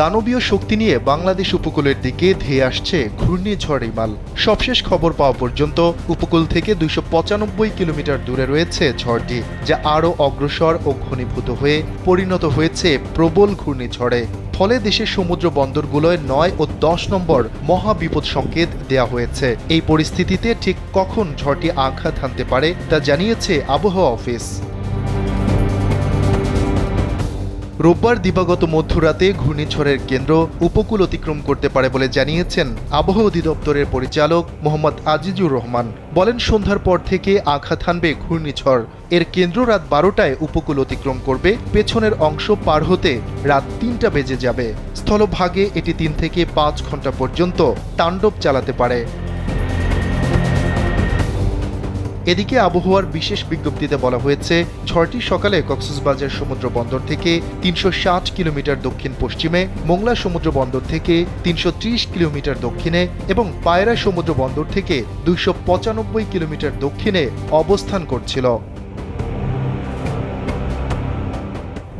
দানবীয় শক্তি নিয়ে বাংলাদেশ উপকূলের দিকে ধেয়ে আসছে ঘূর্ণিঝড় ইমাল সবশেষ খবর পাওয়া পর্যন্ত উপকূল থেকে দুইশো পঁচানব্বই কিলোমিটার দূরে রয়েছে ঝড়টি, যা আরও অগ্রসর ও ঘনীভূত হয়ে পরিণত হয়েছে প্রবল ঘূর্ণিঝড়ে। ফলে দেশের সমুদ্র বন্দরগুলোয় নয় ও দশ নম্বর মহা বিপদ সংকেত দেয়া হয়েছে। এই পরিস্থিতিতে ঠিক কখন ঝড়টি আঘাত হানতে পারে তা জানিয়েছে আবহাওয়া অফিস। রোববার দিবাগত মধ্যরাতে ঘূর্ণিঝড়ের কেন্দ্র উপকূল অতিক্রম করতে পারে বলে জানিয়েছেন আবহাওয়া অধিদপ্তরের পরিচালক মোহাম্মদ আজিজুর রহমান। বলেন, সন্ধ্যার পর থেকে আঘাত হানবে ঘূর্ণিঝড়। এর কেন্দ্র রাত বারোটায় উপকূল অতিক্রম করবে, পেছনের অংশ পার হতে রাত তিনটা বেজে যাবে। স্থলভাগে এটি তিন থেকে পাঁচ ঘণ্টা পর্যন্ত তাণ্ডব চালাতে পারে। এদিকে আবহাওয়ার বিশেষ বিজ্ঞপ্তিতে বলা হয়েছে ঝড়টি সকালে কক্সবাজার সমুদ্র বন্দর থেকে তিনশো ষাট কিলোমিটার দক্ষিণ পশ্চিমে, মোংলা সমুদ্র বন্দর থেকে তিনশো ত্রিশ কিলোমিটার দক্ষিণে এবং পায়রা সমুদ্র বন্দর থেকে দুইশো পঁচানব্বই কিলোমিটার দক্ষিণে অবস্থান করছিল।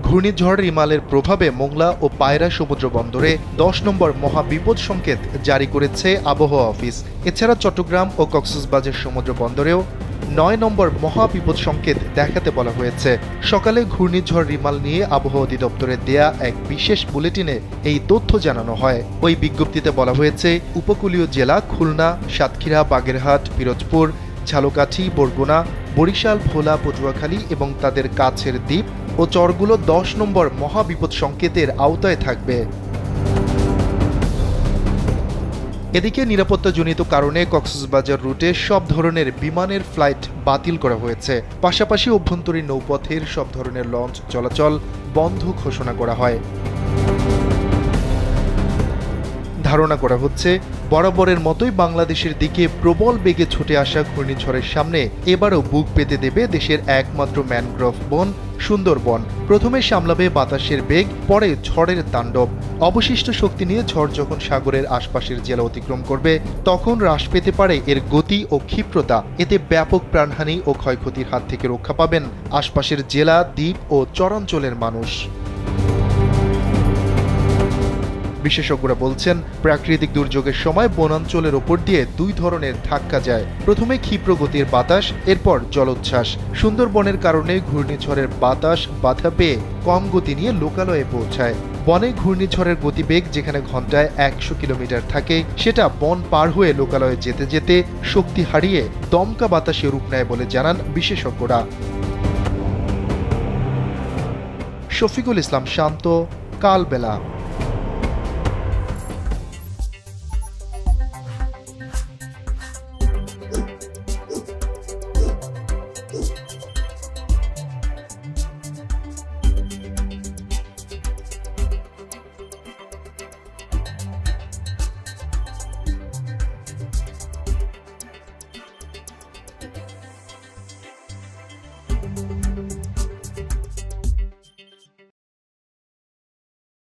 ঘূর্ণিঝড় রিমালের প্রভাবে মোংলা ও পায়রা সমুদ্র বন্দরে দশ নম্বর মহাবিপদ সংকেত জারি করেছে আবহাওয়া অফিস। এছাড়া চট্টগ্রাম ও কক্সবাজার সমুদ্র বন্দরেও নয় নম্বর মহাবিপদ সংকেত দেখাতে বলা হয়েছে। সকালে ঘূর্ণিঝড় রিমাল নিয়ে আবহাওয়া অধিদপ্তরের দেয়া এক বিশেষ বুলেটিনে এই তথ্য জানানো হয়। ওই বিজ্ঞপ্তিতে বলা হয়েছে, উপকূলীয় জেলা খুলনা, সাতক্ষীরা, বাগেরহাট, পিরোজপুর, ঝালকাঠি, বরগুনা, বরিশাল, ভোলা, পটুয়াখালী এবং তাদের কাছের দ্বীপ ও চরগুলো দশ নম্বর মহাবিপদ সংকেতের আওতায় থাকবে। এদিকে নিরাপত্তাজনিত কারণে কক্সবাজার রুটে সব ধরনের বিমানের ফ্লাইট বাতিল করা হয়েছে। পাশাপাশি অভ্যন্তরীণ নৌপথের সব ধরনের লঞ্চ চলাচল বন্ধ ঘোষণা করা হয়। ধারণা করা হচ্ছে, বরাবরের মতোই বাংলাদেশের দিকে প্রবল বেগে ছুটে আসা ঘূর্ণিঝড়ের সামনে এবারও বুক পেতে দেবে দেশের একমাত্র ম্যানগ্রোভ বন সুন্দরবন। প্রথমে সামলাবে বাতাসের বেগ, পরে ঝড়ের তাণ্ডব। অবশিষ্ট শক্তি নিয়ে ঝড় যখন সাগরের আশপাশের জেলা অতিক্রম করবে, তখন হ্রাস পেতে পারে এর গতি ও ক্ষিপ্রতা। এতে ব্যাপক প্রাণহানি ও ক্ষয়ক্ষতির হাত থেকে রক্ষা পাবেন আশপাশের জেলা, দ্বীপ ও চরাঞ্চলের মানুষ। বিশেষজ্ঞরা বলছেন, প্রাকৃতিক দুর্যোগের সময় বনাঞ্চলের ওপর দিয়ে দুই ধরনের ধাক্কা যায়। প্রথমে ক্ষিপ্র গতির বাতাস, এরপর জলোচ্ছ্বাস। সুন্দরবনের কারণে ঘূর্ণিঝড়ের বাতাস বাধা পেয়ে কম গতি নিয়ে লোকালয়ে পৌঁছায়। বনে ঘূর্ণিঝড়ের গতিবেগ যেখানে ঘন্টায় একশো কিলোমিটার থাকে, সেটা বন পার হয়ে লোকালয়ে যেতে যেতে শক্তি হারিয়ে দমকা বাতাসে রূপ নেয় বলে জানান বিশেষজ্ঞরা। শফিকুল ইসলাম শান্ত, কালবেলা।